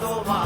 তোমারে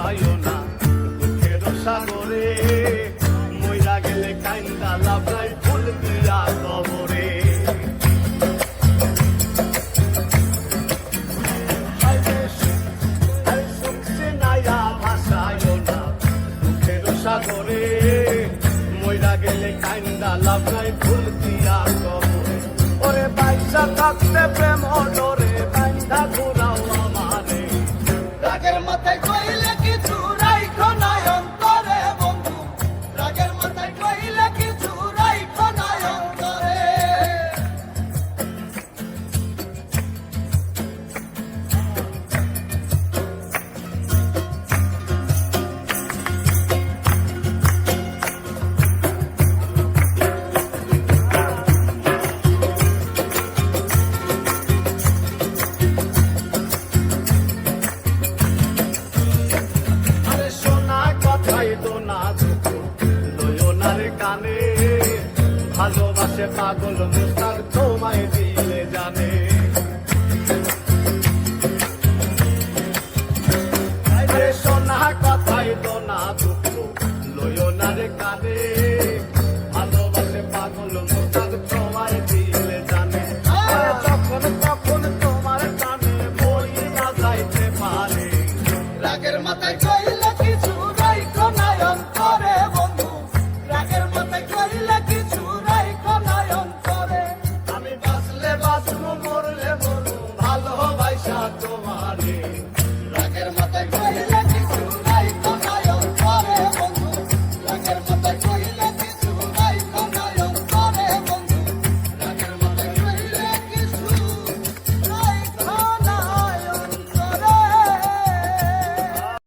ভাষায় না। দুঃখের সাগরে মইরা গেলে কাইন্দা লাভাই ফুল দিয়া কবরে। সাগরে মইরা গেলে কাইন্দা লাভাই ফুল দিয়া কবরে। ওরে বাইসা থাকতে প্রেম ডরে বাইন্দা ঘুরে কানে ভালোবাসে পাগল মুস্তাক তোমায় দিলে জানে।